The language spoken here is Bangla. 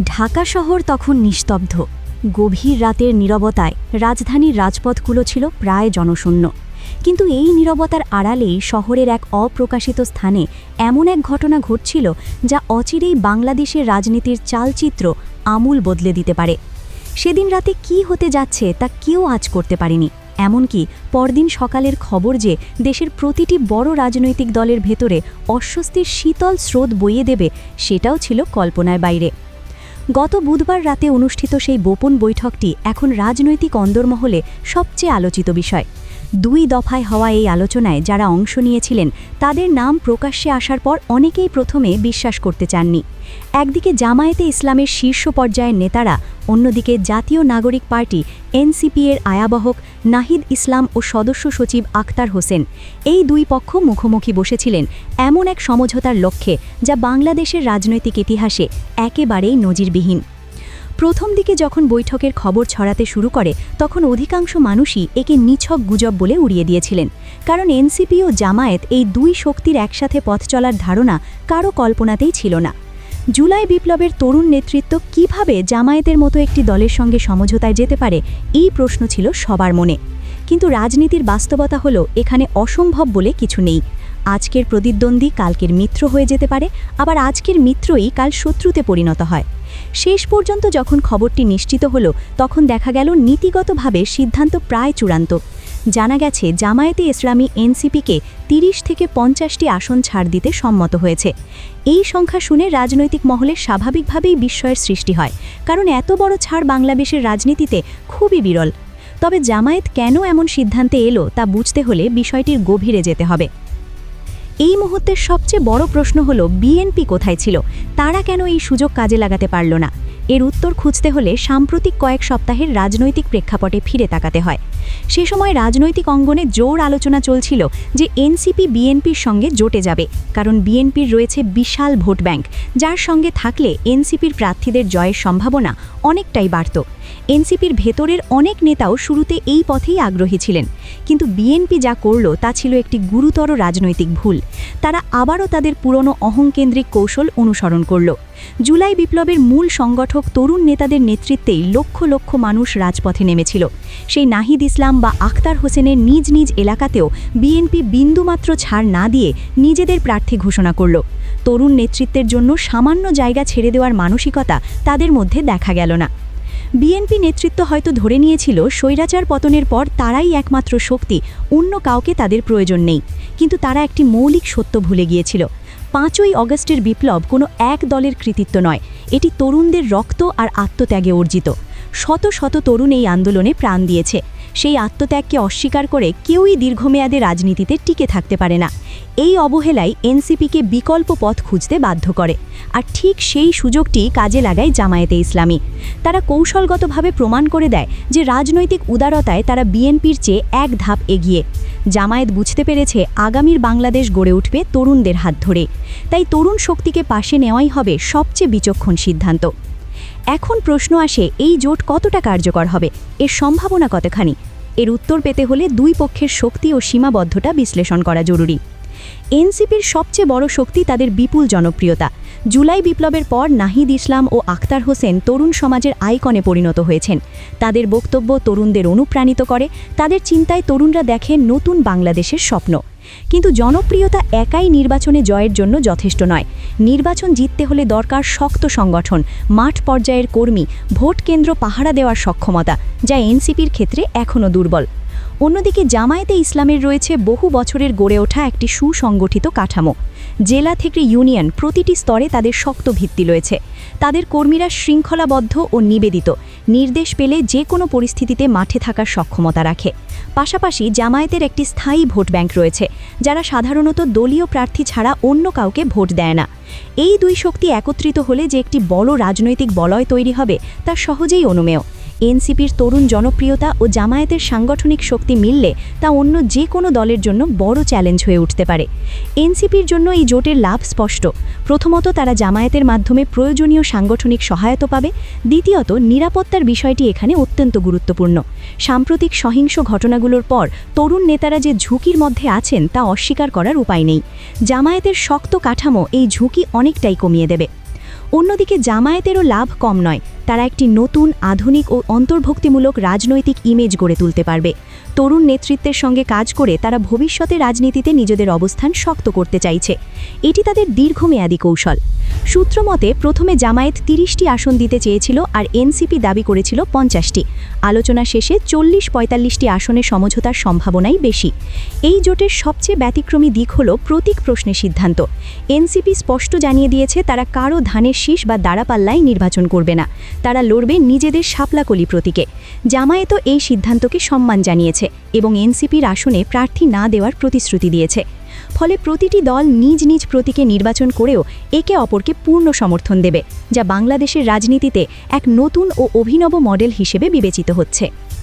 ঢাকা শহর তখন নিস্তব্ধ। গভীর রাতের নীরবতায় রাজধানীর রাজপথগুলো ছিল প্রায় জনশূন্য। কিন্তু এই নীরবতার আড়ালেই শহরের এক অপ্রকাশিত স্থানে এমন এক ঘটনা ঘটছিল যা অচিরেই বাংলাদেশের রাজনীতির চালচিত্র আমূল বদলে দিতে পারে। সেদিন রাতে কি হতে যাচ্ছে তা কেউ আজ করতে পারেনি। এমনকি পরদিন সকালের খবর যে দেশের প্রতিটি বড় রাজনৈতিক দলের ভেতরে অস্বস্তির শীতল স্রোত বইয়ে দেবে, সেটাও ছিল কল্পনার বাইরে। গত বুধবার রাতে অনুষ্ঠিত সেই গোপন বৈঠকটি এখন রাজনৈতিক অন্দরমহলে সবচেয়ে আলোচিত বিষয়। দুই দফায় হওয়া এই আলোচনায় যারা অংশ নিয়েছিলেন, তাদের নাম প্রকাশ্যে আসার পর অনেকেই প্রথমে বিশ্বাস করতে চাননি। একদিকে জামায়াতে ইসলামের শীর্ষ পর্যায়ের নেতারা, অন্যদিকে জাতীয় নাগরিক পার্টি এনসিপি এর আয়াবহক নাহিদ ইসলাম ও সদস্য সচিব আক্তার হোসেন। এই দুই পক্ষ মুখোমুখি বসেছিলেন এমন এক সমঝোতার লক্ষ্যে, যা বাংলাদেশের রাজনৈতিক ইতিহাসে একেবারেই নজিরবিহীন। প্রথম দিকে যখন বৈঠকের খবর ছড়াতে শুরু করে, তখন অধিকাংশ মানুষই একে নিছক গুজব বলে উড়িয়ে দিয়েছিলেন। কারণ এনসিপি ও জামায়াত এই দুই শক্তির একসাথে পথ চলার ধারণা কারও কল্পনাতেই ছিল না। জুলাই বিপ্লবের তরুণ নেতৃত্ব কীভাবে জামায়াতের মতো একটি দলের সঙ্গে সমঝোতায় যেতে পারে, এই প্রশ্ন ছিল সবার মনে। কিন্তু রাজনীতির বাস্তবতা হলো এখানে অসম্ভব বলে কিছু নেই। আজকের প্রতিদ্বন্দ্বী কালকের মিত্র হয়ে যেতে পারে, আবার আজকের মিত্রই কাল শত্রুতে পরিণত হয়। শেষ পর্যন্ত যখন খবরটি নিশ্চিত হলো, তখন দেখা গেল নীতিগতভাবে সিদ্ধান্ত প্রায় চূড়ান্ত। জানা গেছে, জামায়াতে ইসলামী এনসিপিকে তিরিশ থেকে পঞ্চাশটি আসন ছাড় দিতে সম্মত হয়েছে। এই সংখ্যা শুনে রাজনৈতিক মহলে স্বাভাবিকভাবেই বিস্ময়ের সৃষ্টি হয়, কারণ এত বড় ছাড় বাংলাদেশের রাজনীতিতে খুবই বিরল। তবে জামায়াত কেন এমন সিদ্ধান্তে এলো তা বুঝতে হলে বিষয়টির গভীরে যেতে হবে। এই মুহূর্তের সবচেয়ে বড় প্রশ্ন হলো বিএনপি কোথায় ছিল? তারা কেন এই সুযোগ কাজে লাগাতে পারল না? এর উত্তর খুঁজতে হলে সাম্প্রতিক কয়েক সপ্তাহের রাজনৈতিক প্রেক্ষাপটে ফিরে তাকাতে হয়। সে সময় রাজনৈতিক অঙ্গনে জোর আলোচনা চলছিল যে এনসিপি বিএনপির সঙ্গে জোটে যাবে, কারণ বিএনপির রয়েছে বিশাল ভোট ব্যাংক, যার সঙ্গে থাকলে এনসিপির প্রার্থীদের জয়ের সম্ভাবনা অনেকটাই বাড়ত। এনসিপির ভেতরের অনেক নেতাও শুরুতে এই পথেই আগ্রহী ছিলেন, কিন্তু বিএনপি যা করল তা ছিল একটি গুরুতর রাজনৈতিক ভুল। তারা আবারও তাদের পুরনো অহংকেন্দ্রিক কৌশল অনুসরণ করল। জুলাই বিপ্লবের মূল সংগঠক তরুণ নেতাদের নেতৃত্বেই লক্ষ লক্ষ মানুষ রাজপথে নেমেছিল। সেই নাহিদ ইসলাম বা আখতার হোসেনের নিজ নিজ এলাকাতেও বিএনপি বিন্দুমাত্র ছাড় না দিয়ে নিজেদের প্রার্থী ঘোষণা করল। তরুণ নেতৃত্বের জন্য সামান্য জায়গা ছেড়ে দেওয়ার মানসিকতা তাদের মধ্যে দেখা গেল না। বিএনপি নেতৃত্ব হয়তো ধরে নিয়েছিল, স্বৈরাচার পতনের পর তারাই একমাত্র শক্তি, অন্য কাউকে তাদের প্রয়োজন নেই। কিন্তু তারা একটি মৌলিক সত্য ভুলে গিয়েছিল। পাঁচই অগস্টের বিপ্লব কোনো এক দলের কৃতিত্ব নয়। এটি তরুণদের রক্ত আর আত্মত্যাগে অর্জিত। শত শত তরুণ এই আন্দোলনে প্রাণ দিয়েছে। সেই আত্মত্যাগকে অস্বীকার করে কেউই দীর্ঘমেয়াদে রাজনীতিতে টিকে থাকতে পারে না। এই অবহেলাই এনসিপিকে বিকল্প পথ খুঁজতে বাধ্য করে। আর ঠিক সেই সুযোগটি কাজে লাগায় জামায়াতে ইসলামী। তারা কৌশলগতভাবে প্রমাণ করে দেয় যে রাজনৈতিক উদারতায় তারা বিএনপির চেয়ে এক ধাপ এগিয়ে। জামায়াত বুঝতে পেরেছে আগামীর বাংলাদেশ গড়ে উঠবে তরুণদের হাত ধরে। তাই তরুণ শক্তিকে পাশে নেওয়াই হবে সবচেয়ে বিচক্ষণ সিদ্ধান্ত। এখন প্রশ্ন আসে, এই জোট কতটা কার্যকর হবে? এর সম্ভাবনা কতখানি? এর উত্তর পেতে হলে দুই পক্ষের শক্তি ও সীমাবদ্ধতা বিশ্লেষণ করা জরুরি। এনসিপির সবচেয়ে বড় শক্তি তাদের বিপুল জনপ্রিয়তা। জুলাই বিপ্লবের পর নাহিদ ইসলাম ও আখতার হোসেন তরুণ সমাজের আইকনে পরিণত হয়েছেন। তাদের বক্তব্য তরুণদের অনুপ্রাণিত করে, তাদের চিন্তায় তরুণরা দেখে নতুন বাংলাদেশের স্বপ্ন। কিন্তু জনপ্রিয়তা একাই নির্বাচনে জয়ের জন্য যথেষ্ট নয়। নির্বাচন জিততে হলে দরকার শক্ত সংগঠন, মাঠ পর্যায়ের কর্মী, ভোট কেন্দ্র পাহারা দেওয়ার সক্ষমতা, যা এনসিপির ক্ষেত্রে এখনও দুর্বল। অন্যদিকে জামায়াতে ইসলামের রয়েছে বহু বছরের গড়ে ওঠা একটি সুসংগঠিত কাঠামো। জেলা থেকে ইউনিয়ন প্রতিটি স্তরে তাদের শক্ত ভিত্তি রয়েছে। তাদের কর্মীরা শৃঙ্খলাবদ্ধ ও নিবেদিত। নির্দেশ পেলে যে কোনো পরিস্থিতিতে মাঠে থাকার সক্ষমতা রাখে। পাশাপাশি জামায়াতের একটি স্থায়ী ভোট ব্যাংক রয়েছে, যারা সাধারণত দলীয় প্রার্থী ছাড়া অন্য কাউকে ভোট দেয় না। এই দুই শক্তি একত্রিত হলে যে একটি বড় রাজনৈতিক বলয় তৈরি হবে, তা সহজেই অনুমেয়। এনসিপির তরুণ জনপ্রিয়তা ও জামায়াতের সাংগঠনিক শক্তি মিললে তা অন্য যে কোনো দলের জন্য বড় চ্যালেঞ্জ হয়ে উঠতে পারে। এনসিপির জন্য এই জোটের লাভ স্পষ্ট। প্রথমত তারা জামায়াতের মাধ্যমে প্রয়োজনীয় সাংগঠনিক সহায়তা পাবে। দ্বিতীয়ত, নিরাপত্তার বিষয়টি এখানে অত্যন্ত গুরুত্বপূর্ণ। সাম্প্রতিক সহিংস ঘটনাগুলোর পর তরুণ নেতারা যে ঝুঁকির মধ্যে আছেন তা অস্বীকার করার উপায় নেই। জামায়াতের শক্ত কাঠামো এই ঝুঁকি অনেকটাই কমিয়ে দেবে। অন্যদিকে, জামায়াতেরও লাভ কম নয়। তারা একটি নতুন, আধুনিক ও অন্তর্ভুক্তিমূলক রাজনৈতিক ইমেজ গড়ে তুলতে পারবে। তরুণ নেতৃত্বের সঙ্গে কাজ করে তারা ভবিষ্যতে রাজনীতিতে নিজেদের অবস্থান শক্ত করতে চাইছে। এটি তাদের দীর্ঘমেয়াদী কৌশল। সূত্রমতে প্রথমে জামায়াত তিরিশটি আসন দিতে চেয়েছিল আর এনসিপি দাবি করেছিল পঞ্চাশটি। আলোচনা শেষে চল্লিশ পঁয়তাল্লিশটি আসনে সমঝোতার সম্ভাবনাই বেশি। এই জোটের সবচেয়ে ব্যতিক্রমী দিক হল প্রতীক প্রশ্নে সিদ্ধান্ত। এনসিপি স্পষ্ট জানিয়ে দিয়েছে, তারা কারও ধানের শীষ বা দাঁড়াপাল্লায় নির্বাচন করবে না। তারা লড়বে নিজেদের শাপলাকলি প্রতীকে। জামায়াতও এই সিদ্ধান্তকে সম্মান জানিয়েছে এবং এনসিপির আসনে প্রার্থী না দেওয়ার প্রতিশ্রুতি দিয়েছে। ফলে প্রতিটি দল নিজ নিজ প্রতীকে নির্বাচন করেও একে অপরকে পূর্ণ সমর্থন দেবে, যা বাংলাদেশের রাজনীতিতে এক নতুন ও অভিনব মডেল হিসেবে বিবেচিত হচ্ছে।